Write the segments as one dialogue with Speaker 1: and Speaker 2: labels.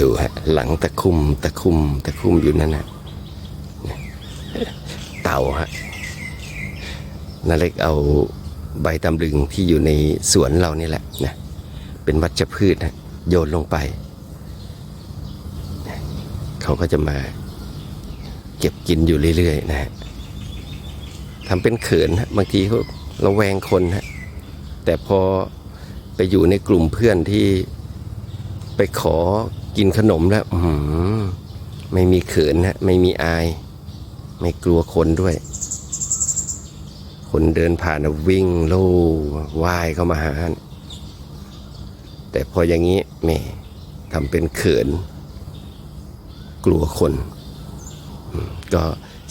Speaker 1: ดูฮะหลังตะคุ่มตะคุ่มตะคุ่มอยู่นั่นนะเต่าฮะนาเล็กเอาใบตำลึงที่อยู่ในสวนเรานี่แหละนะเป็นวัชพืชนะโยนลงไป เขาก็จะมาเก็บกินอยู่เรื่อยๆนะฮะทำเป็นเขินฮะบางทีเขาระแวงคนฮะแต่พอไปอยู่ในกลุ่มเพื่อนที่ไปขอ กินขนมแล้วหือไม่มีเขินฮะ ไม่มีอาย ไม่กลัวคนด้วย คนเดินผ่านวิ่งโล่ว่ายเข้ามาหา แต่พออย่างนี้แม่ทำเป็นเขิน กลัวคน ก็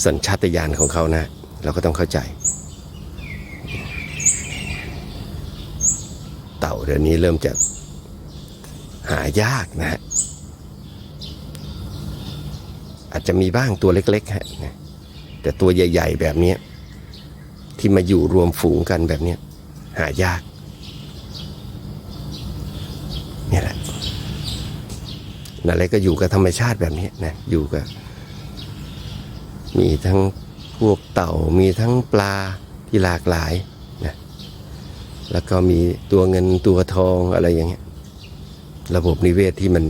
Speaker 1: สัญชาตญาณของเขานะ เราก็ต้องเข้าใจ เต่าเดี๋ยวนี้เริ่มจะหายากนะฮะ อาจจะมีบ้างตัวเล็กๆฮะแต่ตัวใหญ่ ๆ แบบนี้ที่มาอยู่รวมฝูงกันแบบนี้หายากนี่แหละนั่นแหละก็อยู่กับธรรมชาติแบบนี้นะอยู่กับ มีทั้งพวกเต่ามีทั้งปลาที่หลากหลายนะแล้วก็มีตัวเงินตัวทองอะไรอย่างเงี้ยระบบนิเวศที่มัน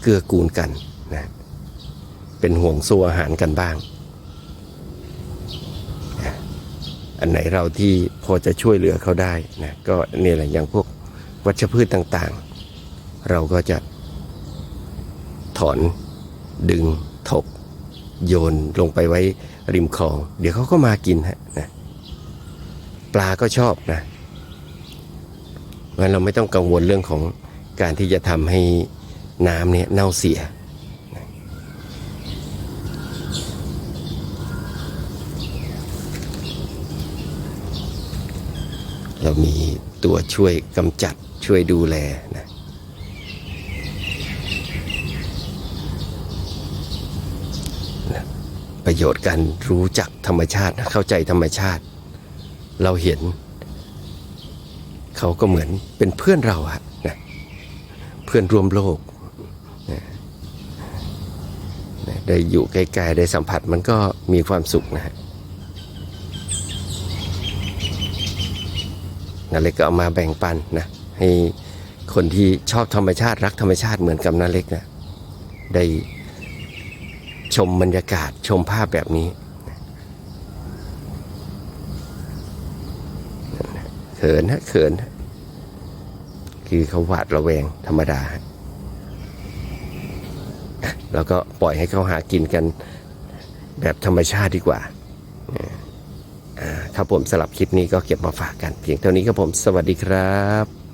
Speaker 1: เกื้อกูลกันนะ เป็นห่วงโซ่อาหารกันบ้าง อันไหนเราที่พอจะช่วยเหลือเขาได้นะก็เนี่ยแหละอย่างพวกวัชพืชต่างๆ เราก็จะถอนดึงถก โยนลงไปไว้ริมคลอง เดี๋ยวเขาก็มากินฮะนะปลาก็ชอบนะงั้นเราไม่ต้องกังวลเรื่องของการที่จะทำให้น้ำเนี่ยเน่าเสีย เรามีตัวช่วยกำจัดช่วยดูแลนะประโยชน์การรู้จักธรรมชาติเข้าใจธรรมชาติ เราเห็น เขาก็เหมือนเป็นเพื่อนเราอะนะเพื่อนร่วมโลกนะได้อยู่ใกล้ๆได้สัมผัสมันก็มีความสุขนะฮะ นาเล็กก็เอามาแบ่งปันนะให้คนที่ชอบธรรมชาติรักธรรมชาติเหมือนกับนาเล็กนะได้ชมบรรยากาศชมภาพแบบนี้เขินฮะเขินฮะคือเขาหวาดระแวงธรรมดา แล้วก็ปล่อยให้เขาหากินกันแบบธรรมชาติดีกว่า ครับผมสลับคลิปนี้ก็เก็บมาฝากกันเพียงเท่านี้ครับผมสวัสดีครับ